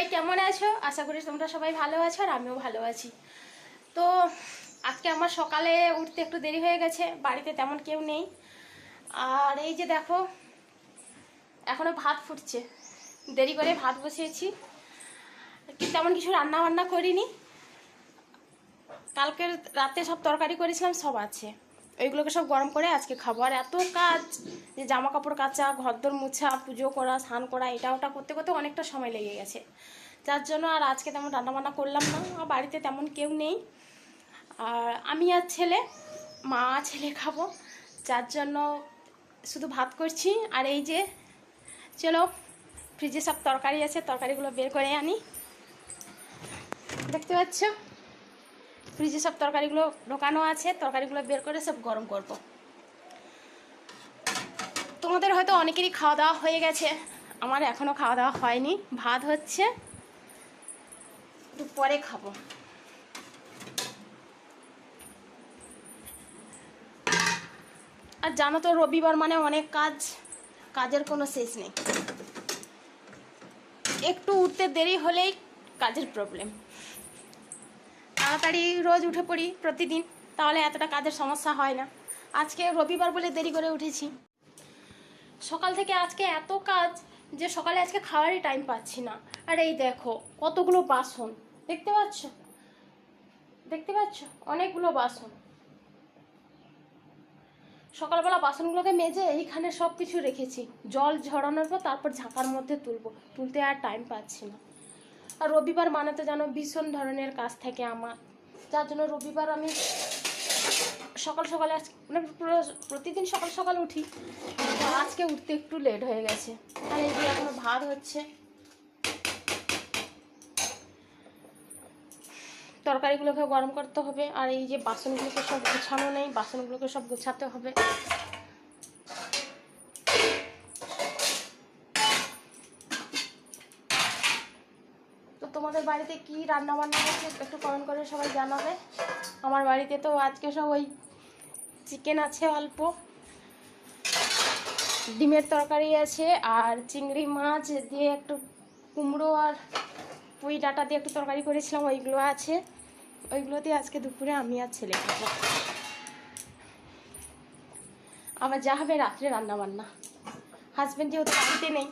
সবাই কেমন আছো? আশা করি তোমরা সবাই ভালো আছো আর আমিও ভালো আছি। তো আজকে আমার সকালে উঠতে একটু দেরি হয়ে গেছে, বাড়িতে তেমন কেউ নেই। আর এই যে দেখো, এখনও ভাত ফুটছে। দেরি করে ভাত বসিয়েছি। তেমন কিছু রান্না বান্না করিনি। কালকের রাতে সব তরকারি করেছিলাম, সব আছে। ওইগুলোকে সব গরম করে আজকে খাব। আর এত কাজ যে জামা কাপড় কাচা, ঘরদোর মুছা, পুজো করা, স্নান করা, এটা ওটা করতে করতে অনেকটা সময় লেগে গেছে। যার জন্য আর আজকে তেমন রান্নাবান্না করলাম না। আর বাড়িতে তেমন কেউ নেই। আর আমি আর ছেলে, মা ছেলে খাব। যার জন্য শুধু ভাত করছি। আর এই যে, চলো, ফ্রিজে সব তরকারি আছে, তরকারিগুলো বের করে আনি। দেখতে পাচ্ছ? ফ্রিজে সব তরকারিগুলো ঢোকানো আছে, তরকারিগুলো বের করে সব গরম করব। তোমাদের হয়তো অনেকেরই খাওয়া দাওয়া হয়ে গেছে, আমার এখনও খাওয়া দাওয়া হয়নি। ভাত হচ্ছে একটু পরে খাব। আর জানো তো, রবিবার মানে অনেক কাজ, কাজের কোনো শেষ নেই। একটু উঠতে দেরি হলেই কাজের প্রবলেম। তাড়াতাড়ি রোজ উঠে পড়ি প্রতিদিন, তাহলে এতটা কাজের সমস্যা হয় না। আজকে রবিবার বলে দেরি করে উঠেছি। সকাল থেকে আজকে এত কাজ যে সকালে আজকে খাওয়ারই টাইম পাচ্ছি না। আর এই দেখো, কতগুলো বাসন, দেখতে পাচ্ছ? দেখতে পাচ্ছ? অনেকগুলো বাসন। সকালবেলা বাসনগুলোকে মেজে এইখানে সব কিছু রেখেছি। জল ঝরানোর পর তারপর ঝাঁকার মধ্যে তুলবো, তুলতে আর টাইম পাচ্ছি না। আর রবিবার মানে তো যেন ভীষণ ধরনের কাজ থাকে আমার। যার জন্য রবিবার আমি সকাল সকালে আজ মানে প্রতিদিন সকাল সকাল উঠি। আজকে উঠতে একটু লেট হয়ে গেছে। আর এই যে এখনও ভাত হচ্ছে। তরকারিগুলোকে গরম করতে হবে। আর এই যে বাসনগুলোকে সব গোছানো নেই, বাসনগুলোকে সব গোছাতে হবে। তোমাদের বাড়িতে কি রান্না বান্না হচ্ছে একটু কমেন্ট করে সবাই জানাবে। আমার বাড়িতে তো আজকে সব ওই চিকেন আছে অল্প। ডিমের তরকারি আছে আর চিংড়ি মাছ দিয়ে একটু কুমড়ো আর পুঁই ডাটা দিয়ে একটু তরকারি করেছিলাম, ওইগুলো আছে। ওইগুলো দিয়ে আজকে দুপুরে আমি আর ছেলে খাব। আবার যা হবে রাত্রে রান্না বান্না হাজব্যান্ড যেহেতু বাড়িতে নেই,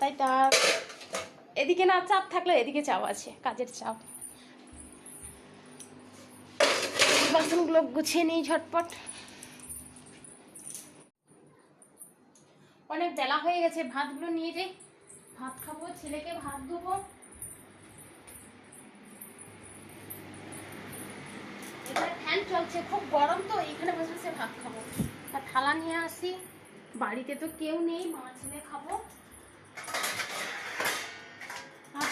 তাই তার এদিকে না, চাপ থাকলে এদিকে চাপ আছে, কাজের চাপ। বাসনগুলো গুছিয়ে নিই ঝটপট। অনেক বেলা হয়ে গেছে, ভাতগুলো নিয়ে যাই ভাত খাব, ছেলেকে ভাত দেবো। এখানে চলছে, খুব গরম তো এখানে বসে বসে ভাত খাব। থালা নিয়ে আসি। বাড়িতে তো কেউ নেই, মা ছেলে খাব আর টমেটো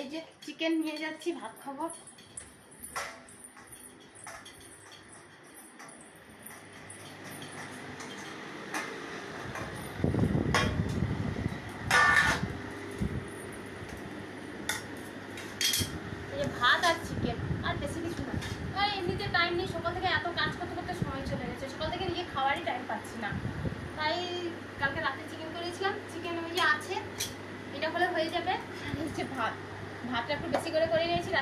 এই যে চিকেন নিয়ে যাচ্ছি, ভাত খাব। ভাত আর চিকেন, আর বেশি কিছু না। আর, এমনিতে টাইম নেই, সকাল থেকে এত কাজ করতে করতে সময় চলে গেছে। সকাল থেকে গিয়ে খাওয়ারই টাইম পাচ্ছি না। তাই কালকে রাতে চিকেন করেছিলাম। চিকেন ওই যে আছে, এটা হলে হয়ে যাবে। আর হচ্ছে ভাত। ভাতটা একটু বেশি করে করে নিয়েছি না